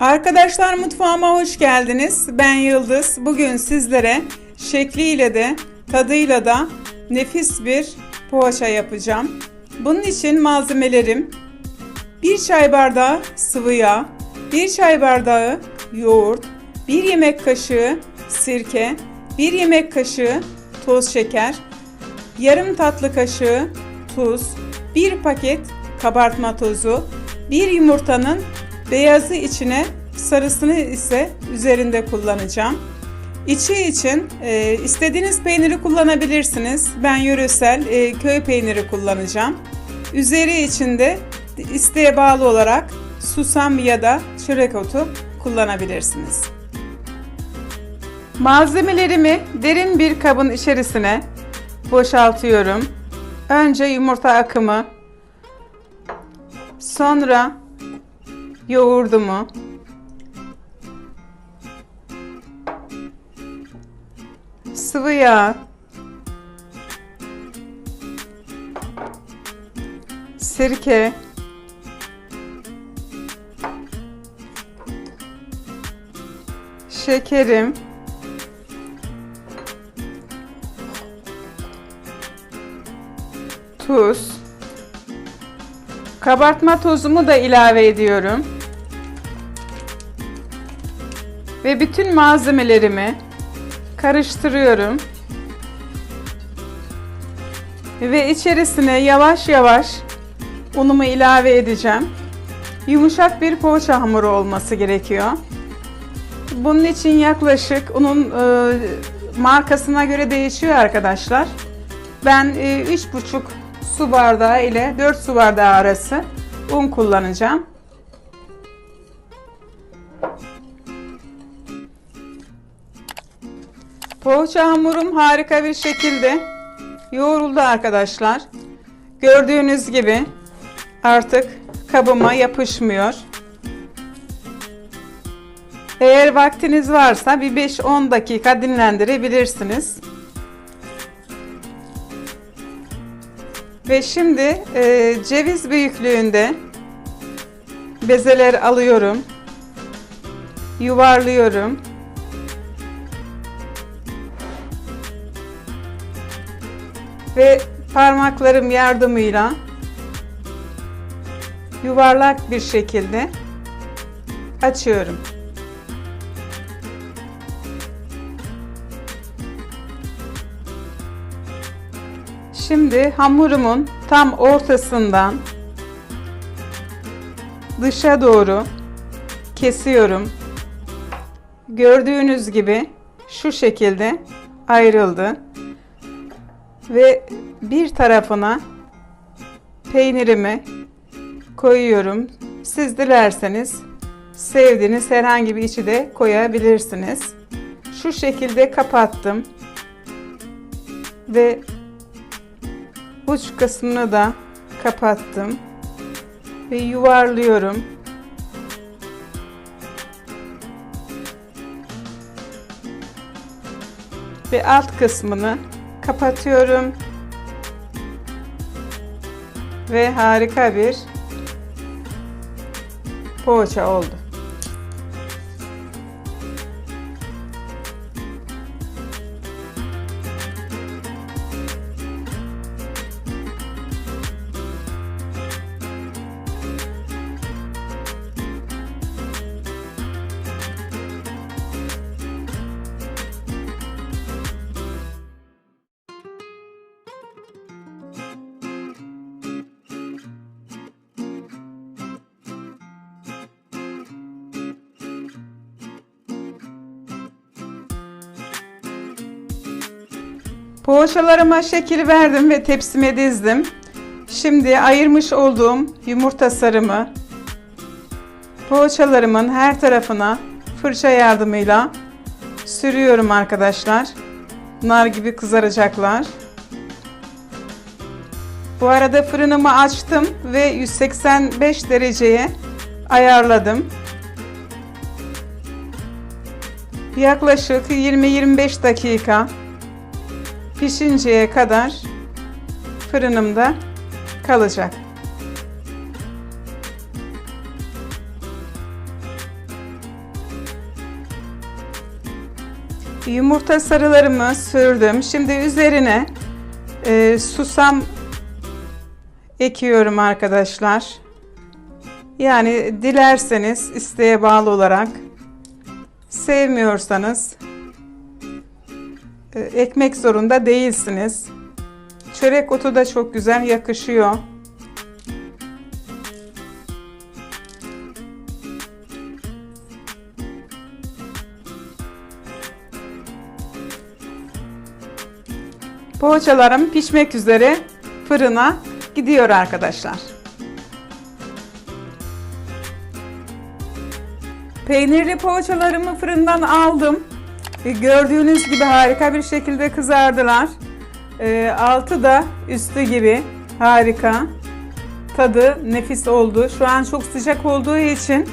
Arkadaşlar mutfağıma hoş geldiniz. Ben Yıldız. Bugün sizlere şekliyle de tadıyla da nefis bir poğaça yapacağım. Bunun için malzemelerim 1 çay bardağı sıvı yağ, 1 çay bardağı yoğurt, 1 yemek kaşığı sirke, 1 yemek kaşığı toz şeker, yarım tatlı kaşığı tuz, 1 paket kabartma tozu, 1 yumurtanın beyazı içine, sarısını ise üzerinde kullanacağım. İçi için e, istediğiniz peyniri kullanabilirsiniz. Ben yöresel e, köy peyniri kullanacağım. Üzeri için de isteğe bağlı olarak susam ya da çörek otu kullanabilirsiniz. Malzemelerimi derin bir kabın içerisine boşaltıyorum. Önce yumurta akımı, sonra yoğurdumu, sıvı yağ, sirke, şekerim, tuz, kabartma tozumu da ilave ediyorum. Ve bütün malzemelerimi karıştırıyorum. Ve içerisine yavaş yavaş unumu ilave edeceğim. Yumuşak bir poğaça hamuru olması gerekiyor. Bunun için yaklaşık unun e, markasına göre değişiyor arkadaşlar. Ben e, 3,5 su bardağı ile 4 su bardağı arası un kullanacağım. Poğaça hamurum harika bir şekilde yoğruldu arkadaşlar. Gördüğünüz gibi artık kabıma yapışmıyor. Eğer vaktiniz varsa bir 5-10 dakika dinlendirebilirsiniz. Ve şimdi e, ceviz büyüklüğünde bezeler alıyorum. Yuvarlıyorum. Ve parmaklarım yardımıyla yuvarlak bir şekilde açıyorum. Şimdi hamurumun tam ortasından dışa doğru kesiyorum. Gördüğünüz gibi şu şekilde ayrıldı. Ve bir tarafına peynirimi koyuyorum. Siz dilerseniz sevdiğiniz herhangi bir içi de koyabilirsiniz. Şu şekilde kapattım. Ve uç kısmını da kapattım ve yuvarlıyorum. Ve alt kısmını kapatıyorum. Ve harika bir poğaça oldu. Poğaçalarıma şekil verdim ve tepsime dizdim. Şimdi ayırmış olduğum yumurta sarımı poğaçalarımın her tarafına fırça yardımıyla sürüyorum arkadaşlar. Nar gibi kızaracaklar. Bu arada fırınımı açtım ve 185 dereceye ayarladım. Yaklaşık 20-25 dakika pişinceye kadar fırınımda kalacak. Yumurta sarılarımı sürdüm. Şimdi üzerine e, susam ekiyorum arkadaşlar. Yani dilerseniz isteğe bağlı olarak sevmiyorsanız ekmek zorunda değilsiniz. Çörek otu da çok güzel yakışıyor. Poğaçalarım pişmek üzere fırına gidiyor arkadaşlar. Peynirli poğaçalarımı fırından aldım. E, Gördüğünüz gibi harika bir şekilde kızardılar. E, altı da üstü gibi harika. Tadı nefis oldu. Şu an çok sıcak olduğu için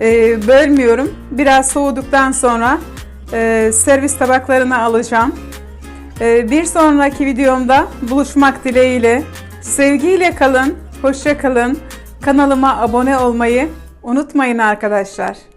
e, bölmüyorum. Biraz soğuduktan sonra servis tabaklarına alacağım. Bir sonraki videomda buluşmak dileğiyle. Sevgiyle kalın, hoşça kalın. Kanalıma abone olmayı unutmayın arkadaşlar.